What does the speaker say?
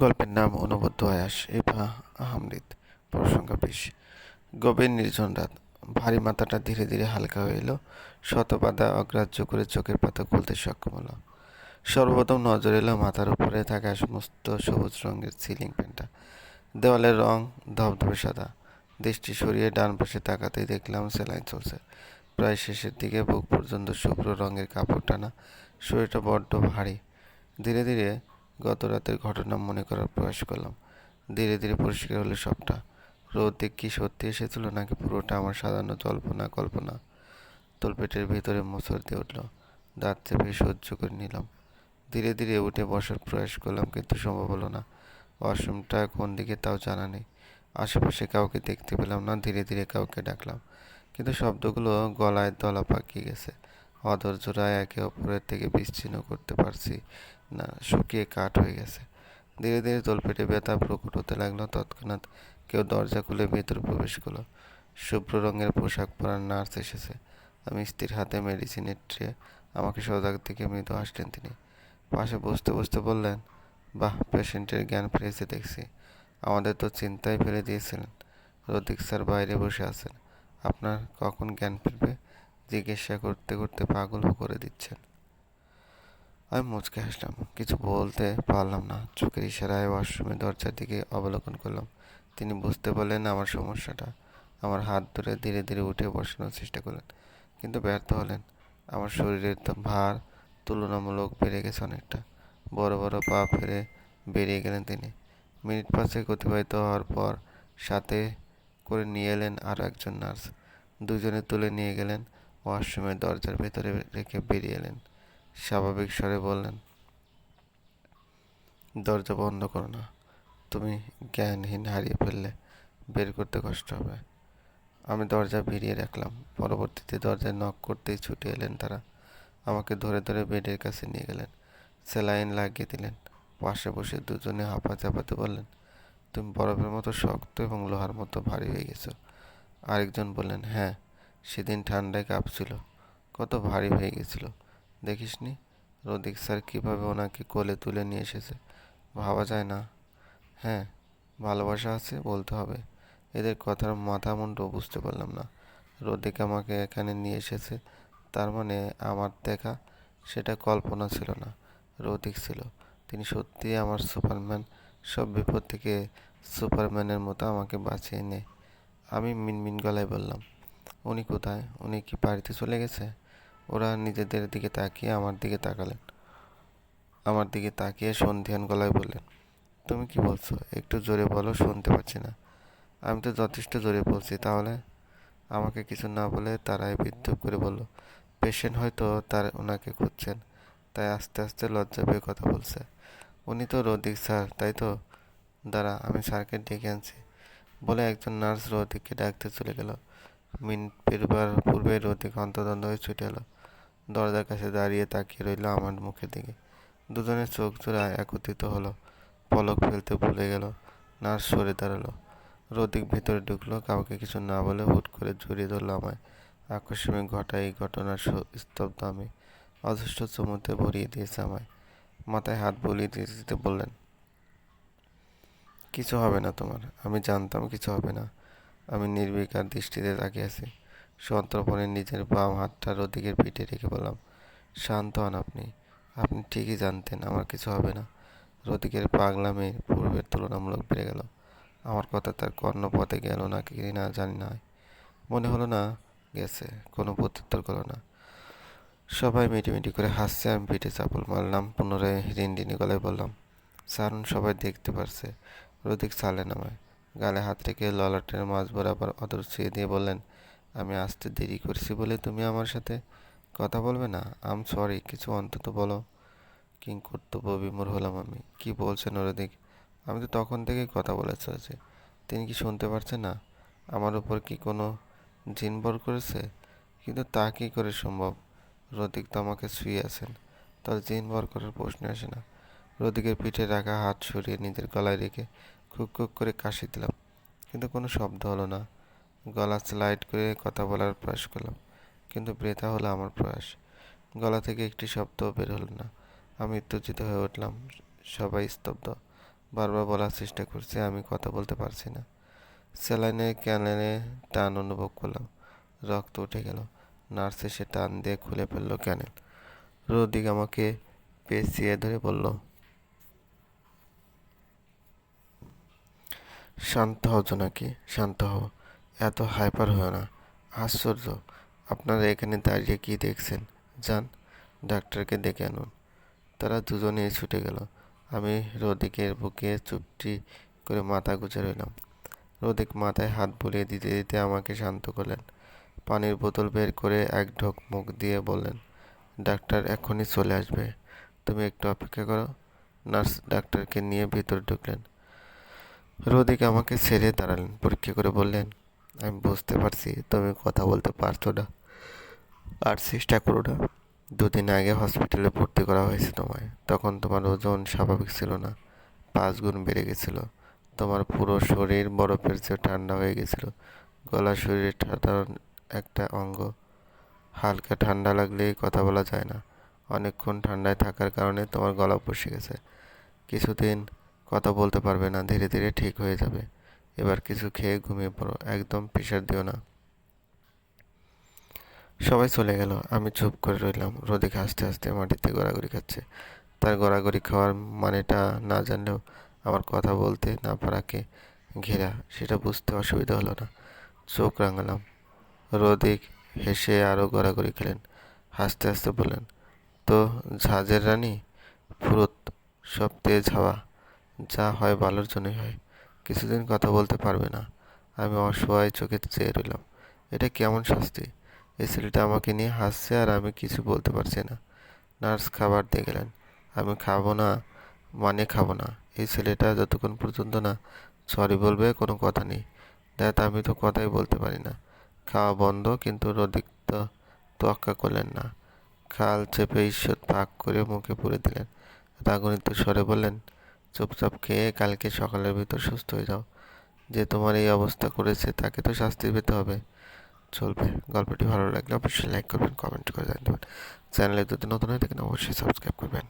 গল্পের নাম অনবদ্য আয়াস এভা আহমদিদ প্রসঙ্গ বিশ গভীর নির্জন রাত, ভারী মাথাটা ধীরে ধীরে হালকা হয়ে এলো শতবাদা অগ্রাহ্য করে চোখের পাতা খুলতে সক্ষম হলো। সর্বপ্রথম নজর এলো মাথার উপরে থাকা সমস্ত সবুজ রঙের সিলিং ফ্যানটা দেওয়ালের রং ধবধবে সাদা। দৃষ্টি সরিয়ে ডান পাশে তাকাতেই দেখলাম সেলাইন চলছে। প্রায় শেষের দিকে বুক পর্যন্ত শুভ্র রঙের কাপড় টানা, শরীরটা বড্ড ভারী। ধীরে ধীরে গত রাতের ঘটনা মনে করার প্রয়াস করলাম। ধীরে ধীরে পরিষ্কার হলো সবটা। রোদে কি সত্যি এসেছিল নাকি পুরোটা আমার সাধারণ কল্পনা কল্পনা? তলপেটের ভিতরে মোচড় দিয়ে উঠল। দাঁত চেপে সহ্য করে নিলাম। ধীরে ধীরে উঠে বসার প্রয়াস করলাম, কিন্তু সম্ভব হলো না। ওয়াশরুমটা কোন দিকে তাও জানা নেই। আশেপাশে কাউকে দেখতে পেলাম না, ধীরে ধীরে কাউকে ডাকলাম। কিন্তু শব্দগুলো গলায় দলা পাকিয়ে গেছে। অধৈর্যরা একে অপরের থেকে বিচ্ছিন্ন করতে পারছি না, শুকিয়ে কাঠ হয়ে গেছে। ধীরে ধীরে তলপেটে ব্যথা প্রকট হতে লাগল। তৎক্ষণাৎ কেউ দরজা খুলে ভেতরে প্রবেশ করল। শুভ্র রঙের পোশাক পরা নার্স এসেছে। আমি স্ত্রীর হাতে মেডিসিনের ট্রে আমাকে সজাগ থেকে মৃদু হাসলেন তিনি। পাশে বসতে বসতে বললেন, বাহ, পেশেন্টের জ্ঞান ফিরেছে দেখছি। আমাদের তো চিন্তায় ফেলে দিয়েছিলেন। রদিক স্যার বাইরে বসে আছেন। আপনার কখন জ্ঞান ফিরবে? জিজ্ঞাসা করতে করতে পাগল করে দিচ্ছেন। আমি মুচকে হাসলাম। কিছু বলতে পারলাম না। চোখের ইশারায় ওয়াশরুমের দরজার দিকে অবলোকন করলাম। তিনি বুঝতে পারলেন আমার সমস্যাটা। আমার হাত ধরে ধীরে ধীরে উঠে বসানোর চেষ্টা করলেন, কিন্তু ব্যর্থ হলেন। আমার শরীরের ভার তুলনামূলক বেড়ে গেছে অনেকটা। বড় বড় পা ফেরে বেরিয়ে গেলেন তিনি। মিনিট পাঁচেক অতিবাহিত হওয়ার পর সাথে করে নিয়ে এলেন আরও একজন নার্স। দুজনে তুলে নিয়ে গেলেন। ওয়াশরুমের দরজার ভেতরে রেখে বেরিয়ে এলেন। স্বাভাবিক স্বরে বললেন, দরজা বন্ধ করো না। তুমি জ্ঞানহীন হারিয়ে ফেললে বের করতে কষ্ট হবে। আমি দরজা ভিড়িয়ে রাখলাম। পরবর্তীতে দরজায় নক করতেই ছুটে এলেন তারা। আমাকে ধরে ধরে বেডের কাছে নিয়ে গেলেন। স্যালাইন লাগিয়ে দিলেন। পাশে বসে দুজনে হাঁপা চাপাতে বললেন, তুমি বরফের মতো শক্ত এবং লোহার মতো ভারী হয়ে গেছো। আরেকজন বললেন হ্যাঁ সেদিন ঠান্ডায় কাঁপছিল, কত ভারী হয়ে গেছিল। দেখিসনি, রদিক স্যার কীভাবে ওনাকে কোলে তুলে নিয়ে এসেছে, ভাবা যায় না। হ্যাঁ ভালোবাসা আছে বলতে হবে। এদের কথার মাথা মুন্ডু বুঝতে পারলাম না। রদিক আমাকে এখানে নিয়ে এসেছে, তার মানে আমার দেখা সেটা কল্পনা ছিল না, রদিক ছিল। তিনি সত্যিই আমার সুপারম্যান, সব বিপদ থেকে সুপারম্যানের মতো আমাকে বাঁচিয়ে নেয় আমি মিনমিন গলায় বললাম উনি কোথায়? উনি কি বাড়িতে চলে গেছে? ওরা নিজেদের দিকে তাকিয়ে আমার দিকে তাকালেন। আমার দিকে তাকিয়ে সন্ধিয়ান গলায় বললেন, তুমি কি বলছো? একটু জোরে বলো, শুনতে পাচ্ছি না। আমি তো যথেষ্ট জোরে বলছি, তাহলে? আমাকে কিছু না বলে তারাই বিদ্রুপ করে বলল, পেশেন্ট হয়তো তার ওনাকে খুঁজছেন, তাই আস্তে আস্তে লজ্জা পেয়ে কথা বলছে। উনি তো রদিক স্যার, তাই তো? দাঁড়া, আমি স্যারকে ডেকে আনছি। বলে একজন নার্স রদিককে ডাকতে চলে গেল। মিনিট পেরবার পূর্বে রদিক অন্তদন্ত হয়ে ছুটে এলো। দরজার কাছে দাঁড়িয়ে তাকিয়ে রইল আমার মুখের দিকে। দুজনের চোখ জোড়া একত্রিত হলো। পলক ফেলতে ভুলে গেল। নার্স সরে দাঁড়াল। রদিক ভেতরে ঢুকলো। কাউকে কিছু না বলে হুট করে জড়িয়ে ধরলো আমায়। আকস্মিক ঘটা এই ঘটনার স্তব্ধ আমি। অদৃষ্ট চমুতে ভরিয়ে দিয়েছে আমায়। মাথায় হাত বলিয়ে দিতে দিতে বললেন, কিছু হবে না তোমার। আমি জানতাম কিছু হবে না। আমি নির্বিকার দৃষ্টিতে তাকিয়ে আছি। সন্তর্পণে নিজের বাম হাতটা রদিকের পিঠে রেখে বললাম শান্ত হন আপনি আপনি ঠিকই জানতেন আমার কিছু হবে না। রদিকের পাগলামে পূর্বের তুলনামূলক বেড়ে গেল। আমার কথা তার কর্ণপথে গেল না কি না জানি না। মনে হলো না, গেছে, কোনো প্রত্যুত্তর করল না। সবাই মিটিমিটি করে হাসছে, আমি পিঠে চাপল মারলাম, পুনরায় রিনডিনি গলায় বললাম, সারুন সবাই দেখতে পারছে। রদিক চালেন আমায়। গালে হাত রেখে ললাটের মাছ বরাবর অদর ছুঁয়ে দিয়ে বললেন, আমি আসতে দেরি করছি বলে তুমি আমার সাথে কথা বলবে না। আম সরি কিছু অন্তত বলো। কিং কর্তব্য বিমূর হলাম আমি। কি বলছেন রদিক আমি তো তখন থেকেই কথা বলে চলেছি তিনি কি শুনতে পারছেন না? আমার উপর কি কোনো জিনবর করেছে? কিন্তু তা কী করে সম্ভব? রদিক তো আমাকে শুয়ে আছেন। তার জিনবর করার প্রশ্ন আসে না। রদিকের পিঠে রাখা হাত সরিয়ে নিজের গলায় রেখে খুক খুক করে কাশি দিলাম। কিন্তু কোনো শব্দ হলো না। গলা স্লাইড করে কথা বলার প্রয়াস করলাম। কিন্তু বৃথা হলো আমার প্রয়াস। গলা থেকে একটি শব্দ বের হলো না। আমি উত্তেজিত হয়ে উঠলাম। সবাই স্তব্ধ। বারবার বলার চেষ্টা করছে, আমি কথা বলতে পারছি না। স্যালাইনের ক্যানেলে টান অনুভব করলাম। রক্ত উঠে গেল। নার্স এসে টান দিয়ে খুলে ফেলল ক্যানেল। রোদিক আমাকে পেঁচিয়ে ধরে বলল শান্ত হও জোনাকি, শান্ত হও। এত হাইপার হও না। আশ্চর্য। আপনারা এখানে দাঁড়িয়ে কি দেখছেন? যান, ডাক্তারকে ডেকে আনুন। তারা দুজনেই ছুটে গেল। আমি রোদিকের বুকে চুপটি করে মাথা গুজে রইলাম। রোদিক মাথায় হাত বুলিয়ে দিতে দিতে আমাকে শান্ত করলেন। পানির বোতল বের করে এক ঢোক মুখ দিয়ে বললেন, ডাক্তার এখনই চলে আসবে। তুমি একটু অপেক্ষা করো। নার্স ডাক্তারকে নিয়ে ভিতরে ঢুকলেন। রোদিক আমাকে ছেড়ে দাঁড়ালেন, পরীক্ষা করে বললেন, আমি বুঝতে পারছি তুমি কথা বলতে পারছ না। আর চেষ্টা করো না। দুদিন আগে হসপিটালে ভর্তি করা হয়েছে তোমায়। তখন তোমার ওজন স্বাভাবিক ছিল না। পাঁচ গুণ বেড়ে গেছিল। তোমার পুরো শরীর বরফের চেয়ে ঠান্ডা হয়ে গেছিল। গলা শরীরের সাধারণ একটা অঙ্গ। হালকা ঠান্ডা লাগলেই কথা বলা যায় না। অনেকক্ষণ ঠান্ডায় থাকার কারণে তোমার গলা বসে গেছে। কিছুদিন কথা বলতে পারবে না, ধীরে ধীরে ঠিক হয়ে যাবে। এবার কিছু খেয়ে ঘুমিয়ে পড়ো, একদম প্রেশার দিও না। সবাই চলে গেল, আমি চুপ করে রইলাম। রোদিক হাসতে হাসতে মাটিতে গড়াগড়ি খাচ্ছে। তার গড়াগড়ি খাওয়ার মানেটা না জানলেও আমার কথা বলতে না পারাকে ঘেরা, সেটা বুঝতে অসুবিধা হলো না। চোখ রাঙালাম। রোদিক হেসে আরও গড়াগড়ি খেলেন। হাসতে হাসতে বললেন, তো ঝাঁজের রানী? ফুরত, সব তেজ হাওয়া। যা হয় ভালোর জন্যই হয়। কিছুদিন কথা বলতে পারবে না। আমি অসহায় চোখে চেয়ে রইলাম। এটা কেমন শাস্তি? এই ছেলেটা আমাকে নিয়ে হাসছে আর আমি কিছু বলতে পারছি না। নার্স খাবার দিয়ে গেলেন। আমি খাব না মানে খাব না। এই ছেলেটা যতক্ষণ পর্যন্ত না সরি বলবে, কোনো কথা নেই। দেখ আমি তো কথাই বলতে পারি না। খাওয়া বন্ধ, কিন্তু রদিক তো তোয়াক্কা করলেন না। খাল চেপে ঈশ্বর পাক করে মুখে পুরে দিলেন। রাগণিত স্বরে বললেন চুপচাপ খেয়ে কালকে সকালের ভিতর সুস্থ হয়ে যাও। যে তোমার এই অবস্থা করেছে, তাকে তো শাস্তি পেতে হবে। চলবে। গল্পটি ভালো লাগলে অবশ্যই লাইক করবেন কমেন্ট করে জানতে চ্যানেলে যদি নতুন হয়ে থাকেন, অবশ্যই সাবস্ক্রাইব করবেন।